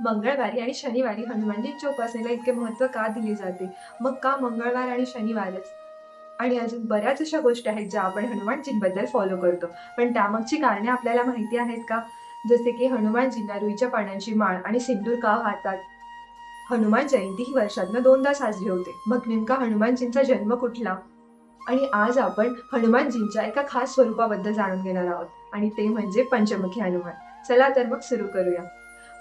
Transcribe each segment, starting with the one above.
मंगळवारी आणि शनिवारी हनुमानजींच्या उपासनेला इतके महत्त्व का दिले जाते? मग का मंगळवार आणि शनिवारच आणि अजून बऱ्याच अशा गोष्टी आहेत ज्या आपण हनुमानजींबद्दल फॉलो करतो. पण त्यामागची कारणे आपल्याला माहिती आहेत का? जसे की हनुमानजींना रुईच्या पानांची माळ आणि सिंदूर का वाहतात? हनुमान जयंती ही वर्षातनं दोनदा साजरी होते. मग नेमका हनुमानजींचा जन्म कुठला? आणि आज आपण हनुमानजींच्या एका खास स्वरूपाबद्दल जाणून घेणार आहोत. आणि ते म्हणजे पंचमुखी हनुमान. चला तर मग सुरू करूया.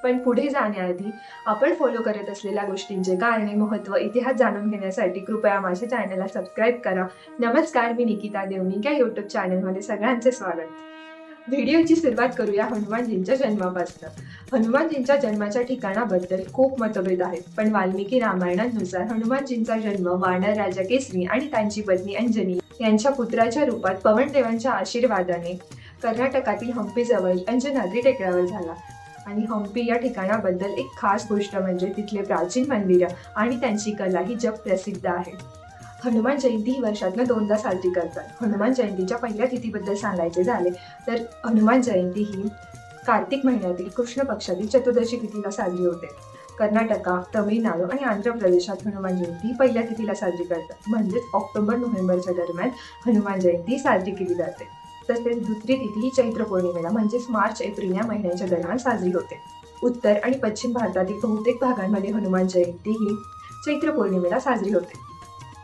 पण पुढे जाण्याआधी आपण फॉलो करत असलेल्या गोष्टींचे कारणे महत्त्व इतिहास जाणून घेण्यासाठी कृपया माझ्या चॅनलला सबस्क्राईब करा. नमस्कार मी निकिता देवनिक या यूट्यूब चॅनलमध्ये सगळ्यांचे स्वागत. व्हिडिओची सुरुवात करूया हनुमानजींच्या जन्मापासून. हनुमानजींच्या जन्माच्या ठिकाणाबद्दल खूप मतभेद आहेत पण वाल्मिकी रामायणानुसार हनुमानजींचा जन्म वानर राजा केसरी आणि त्यांची पत्नी अंजनी यांच्या पुत्राच्या रूपात पवनदेवांच्या आशीर्वादाने कर्नाटकातील हम्पीजवळ अंजनाद्री टेकड्यावर झाला. आणि हम्पी या ठिकाणाबद्दल एक खास गोष्ट म्हणजे तिथले प्राचीन मंदिरं आणि त्यांची कला ही जग प्रसिद्ध आहे. हनुमान जयंती ही वर्षातनं दोनदा साजरी करतात. हनुमान जयंतीच्या पहिल्या तिथीबद्दल सांगायचे झाले तर हनुमान जयंती ही कार्तिक महिन्यातील कृष्ण पक्षातील चतुर्दशी तिथीला साजरी होते. कर्नाटका तमिळनाडू आणि आंध्र प्रदेशात हनुमान जयंती पहिल्या तिथीला साजरी करतात. म्हणजेच ऑक्टोबर नोव्हेंबरच्या दरम्यान हनुमान जयंती साजरी केली जाते. तसेच दुसरी तिथी ही चैत्र पौर्णिमेला म्हणजेच मार्च एप्रिल या महिन्याच्या दरम्यान साजरी होते. उत्तर आणि पश्चिम भारतातील बहुतेक भागांमध्ये हनुमान जयंती ही चैत्र पौर्णिमेला साजरी होते.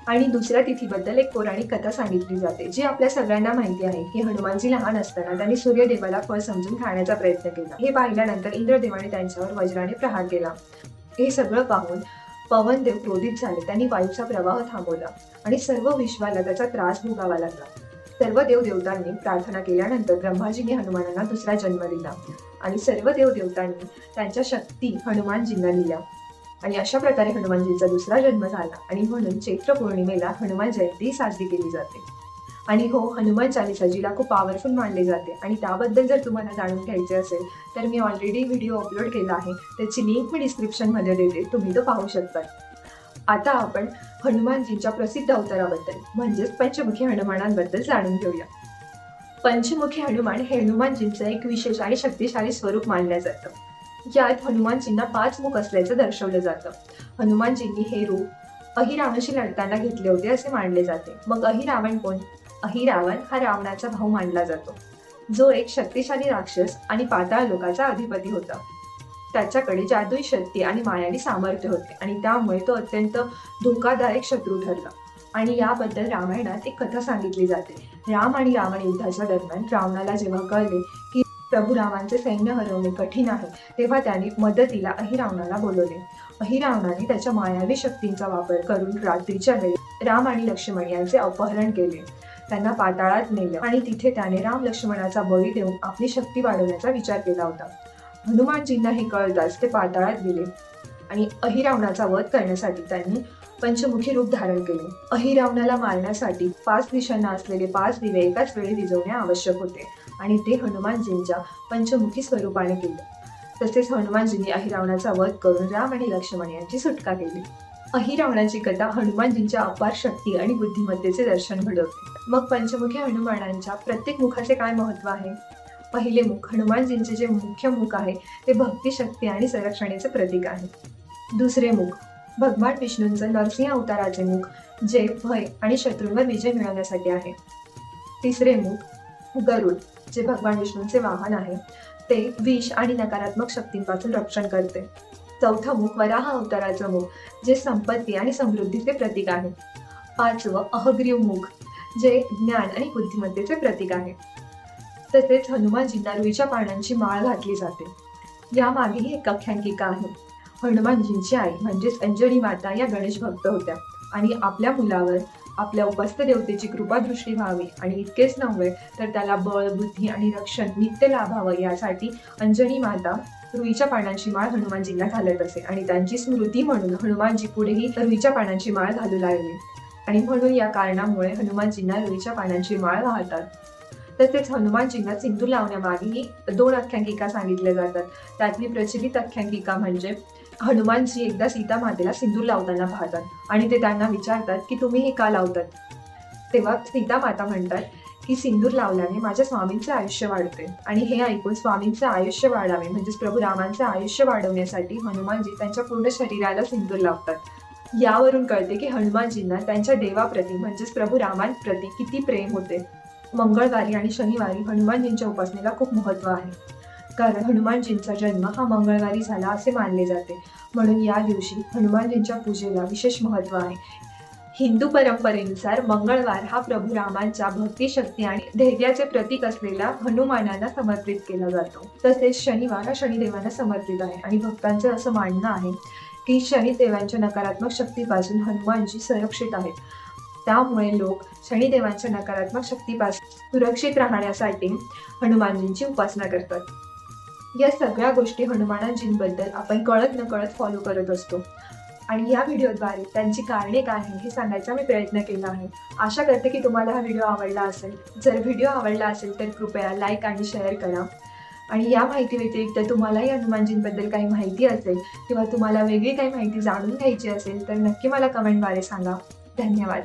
आणि दुसऱ्या तिथीबद्दल एक पौराणिक कथा सांगितली जाते जी आपल्या सगळ्यांना माहिती आहे की हनुमानजी लहान असताना त्यांनी सूर्यदेवाला फळ समजून खाण्याचा प्रयत्न केला. हे पाहिल्यानंतर इंद्रदेवाने त्यांच्यावर वज्राने प्रहार केला. हे सगळं पाहून पवनदेव क्रोधित झाले. त्यांनी वायूचा प्रवाह थांबवला आणि सर्व विश्वाला त्याचा त्रास भोगावा लागला. सर्व देवदेवतांनी प्रार्थना केल्यानंतर ब्रह्माजीने हनुमानांना दुसरा जन्म दिला. आणि सर्व देवदेवतांनी त्यांच्या शक्ती हनुमानजींना दिल्या. आणि अशा प्रकारे हनुमानजींचा दुसरा जन्म झाला. आणि म्हणून चैत्र पौर्णिमेला हनुमान जयंती साजरी केली जाते. आणि हो हनुमान चालिसा जिला खूप पॉवरफुल मानले जाते. आणि त्याबद्दल जर तुम्हाला जाणून घ्यायचे असेल तर मी ऑलरेडी व्हिडिओ अपलोड केला आहे. त्याची लिंक मी डिस्क्रिप्शनमध्ये देते. तुम्ही तो पाहू शकता. आता आपण हनुमानजींच्या प्रसिद्ध अवताराबद्दल म्हणजेच पंचमुखी हनुमानांबद्दल जाणून घेऊया. पंचमुखी हनुमान हे हनुमानजींचं एक विशेष आणि शक्तिशाली स्वरूप मानलं जातं. यात हनुमानजींना पाच मुख असल्याचं दर्शवलं जातं. हनुमानजींनी हे रूप अहिरावणाशी लढताना घेतले होते असे मानले जाते. मग अहिरावण कोण? अहिरावण हा रावणाचा भाऊ मानला जातो. जो एक शक्तिशाली राक्षस आणि पाताळ लोकाचा अधिपती होता. त्याच्याकडे जादुई शक्ती आणि मायावी सामर्थ्य होते. आणि त्यामुळे तो अत्यंत धोकादायक शत्रू ठरला. आणि याबद्दल रामायणात एक कथा सांगितली जाते. राम आणि रावण युद्धाच्या दरम्यान रावणाला जेव्हा कळले की प्रभू रामांचे सैन्य हरवणे कठीण आहे तेव्हा त्याने मदतीला अहिरावणाला बोलवले. अहिरावणाने त्याच्या मायावी शक्तींचा वापर करून रात्रीच्या वेळी राम आणि लक्ष्मण यांचे अपहरण केले. त्यांना पाताळात नेलं आणि तिथे त्याने राम लक्ष्मणाचा बळी देऊन आपली शक्ती वाढवण्याचा विचार केला होता. हनुमानजींना हे कळताच ते पाताळात गेले आणि अहिरावणाचा वध करण्यासाठी त्यांनी पंचमुखी रूप धारण केले. अहिरावणाला मारण्यासाठी पाच दिशांना असलेले पाच दिवे एकाच वेळी विजवणे आवश्यक होते आणि ते हनुमानजींच्या पंचमुखी स्वरूपाने केले. तसेच हनुमानजींनी अहिरावणाचा वध करून राम आणि लक्ष्मण यांची सुटका केली. अहिरावणाची कथा हनुमानजींच्या अपार शक्ती आणि बुद्धिमत्तेचे दर्शन घडवते. मग पंचमुखी हनुमानांच्या प्रत्येक मुखाचे काय महत्त्व आहे? पहिले मुख हनुमानजींचे जे मुख्य मुख आहे ते भक्ती शक्ती आणि संरक्षणेचे प्रतीक आहे. दुसरे मुख भगवान विष्णूंचं नरसिंह अवताराचे मुख जे भय आणि शत्रूंवर विजय मिळवण्यासाठी आहे. तिसरे मुख गरुड जे भगवान विष्णूंचे वाहन आहे ते विष आणि नकारात्मक शक्तींपासून रक्षण करते. चौथं मुख वराह अवताराचं मुख जे संपत्ती आणि समृद्धीचे प्रतीक आहे. पाचवं अहग्रीव मुख जे ज्ञान आणि बुद्धिमत्तेचे प्रतीक आहे. तसेच हनुमानजींना रुईच्या पानांची माळ घातली जाते. यामागेही एक आख्यानकिका आहे. हनुमानजींची आई म्हणजेच अंजनी माता या गणेश भक्त होत्या आणि आपल्या मुलावर आपल्या उपस्थ देवतेची कृपादृष्टी व्हावी आणि इतकेच नव्हे तर त्याला बळ बुद्धी आणि रक्षण नित्य लाभावं यासाठी अंजनी माता रुईच्या पानांची माळ हनुमानजींना घालत असे आणि त्यांची स्मृती म्हणून हनुमानजी पुढेही रुईच्या पानांची माळ घालू लागले. आणि म्हणून या कारणामुळे हनुमानजींना रुईच्या पानांची माळ वाहतात. तसेच हनुमानजींना सिंदूर लावण्यामागेही दोन आख्यांकिका सांगितल्या जातात. त्यातली प्रचलित आख्यांकिका म्हणजे हनुमानजी एकदा सीता मातेला सिंदूर लावताना पाहतात आणि ते त्यांना विचारतात की तुम्ही हे का लावतात? तेव्हा सीता माता म्हणतात की सिंदूर लावल्याने माझ्या स्वामींचे आयुष्य वाढते आणि हे ऐकून स्वामींचे आयुष्य वाढावे. म्हणजेच प्रभू रामांचे आयुष्य वाढवण्यासाठी हनुमानजी त्यांच्या पूर्ण शरीराला सिंदूर लावतात. यावरून कळते की हनुमानजींना त्यांच्या देवाप्रती म्हणजेच प्रभू रामांप्रती किती प्रेम होते. मंगळवारी आणि शनिवारी हनुमानजींच्या उपासनेला खूप महत्त्व आहे. कारण हनुमानजींचा जन्म हा मंगळवारी झाला असे मानले जाते. म्हणून या दिवशी हनुमानजींच्या पूजेला विशेष महत्त्व आहे. हिंदू परंपरेनुसार मंगळवार हा प्रभू रामांच्या भक्तिशक्ती आणि धैर्याचे प्रतीक असलेल्या हनुमानांना समर्पित केला जातो. तसेच शनिवार हा शनिदेवांना समर्पित आहे आणि भक्तांचं असं मानणं आहे की शनिदेवांच्या नकारात्मक शक्तीपासून हनुमानजी संरक्षित आहेत. त्यामुळे लोक शनिदेवांच्या नकारात्मक शक्तीपासून सुरक्षित राहण्यासाठी हनुमानजींची उपासना करतात. या सगळ्या गोष्टी हनुमानजींबद्दल आपण कळत न कळत फॉलो करत असतो. आणि या व्हिडिओद्वारे त्यांची कारणे काय आहे हे सांगायचा मी प्रयत्न केला आहे. आशा करते की तुम्हाला हा व्हिडिओ आवडला असेल. जर व्हिडिओ आवडला असेल तर कृपया लाईक आणि शेअर करा. आणि या माहिती व्यतिरिक्त तुम्हालाही हनुमानजींबद्दल काही माहिती असेल किंवा तुम्हाला वेगळी काही माहिती जाणून घ्यायची असेल तर नक्की मला कमेंटद्वारे सांगा. धन्यवाद.